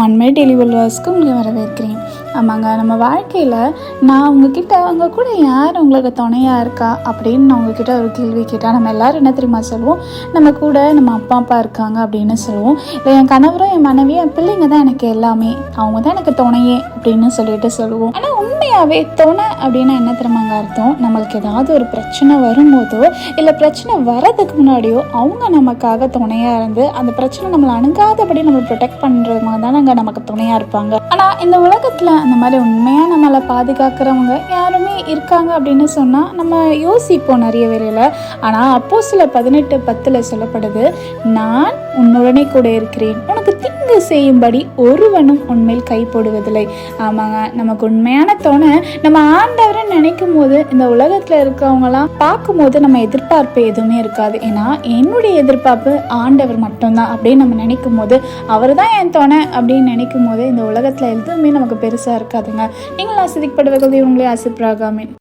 One மே daily வாஸ்க்கு உங்களை வரவேற்கிறேன். ஆமாங்க நம்ம வாழ்க்கையில் நான் உங்ககிட்ட அவங்க கூட யார் உங்களுக்கு துணையாக இருக்கா அப்படின்னு நான் உங்ககிட்ட ஒரு கேள்வி கேட்டால் நம்ம எல்லோரும் என்ன தெரியுமா சொல்லுவோம்? நம்ம கூட நம்ம அப்பா அப்பா இருக்காங்க அப்படின்னு சொல்லுவோம். இல்லை என் கணவரும் என் மனைவியும் என் பிள்ளைங்க தான் எனக்கு எல்லாமே. அவங்க தான் எனக்கு துணையே அப்படின்னு சொல்லிட்டு சொல்லுவோம். ஆனால் உண்மையாகவே துணை அப்படின்னா என்ன தெரியுமாங்க அர்த்தம்? நம்மளுக்கு ஏதாவது ஒரு பிரச்சனை வரும்போதோ இல்லை பிரச்சனை வரதுக்கு முன்னாடியோ அவங்க நமக்காக துணையாக இருந்து அந்த பிரச்சனை நம்மளை அணுகாதபடி நம்ம ப்ரொடெக்ட் பண்ணுறது மாதிரி தான் நாங்கள் நமக்கு துணையாக இருப்பாங்க. ஆனால் இந்த உலகத்தில் அந்த மாதிரி உண்மையாக நம்மளை பாதுகாக்கிறவங்க யாருமே இருக்காங்க அப்படின்னு சொன்னால் நம்ம யோசிப்போம் நிறைய வேலையில் ஆனால் அப்போ சில பதினெட்டு பத்தில் சொல்லப்படுது நான் உன்னுடனே கூட இருக்கிறேன். உனக்கு தீங்கு செய்யும்படி ஒருவனும் உண்மையில் கைப்போடுவதில்லை ஆமாங்க நமக்கு உண்மையான தோணை நம்ம ஆண்டவரை நினைக்கும் போது இந்த உலகத்தில் இருக்கிறவங்களாம் பார்க்கும்போது நம்ம எதிர்பார்ப்பு எதுவுமே இருக்காது. ஏன்னா என்னுடைய எதிர்பார்ப்பு ஆண்டவர் மட்டும்தான் அப்படின்னு நம்ம நினைக்கும் போது அவர் தான் என் துணை அப்படின்னு நினைக்கும் போது இந்த உலகத்தில் எதுவுமே நமக்கு பெருசாக இருக்காதுங்க. நீங்கள் ஆசிரிக்கப்படுவர்கள் இவங்களே ஆசிப்ராகாமின்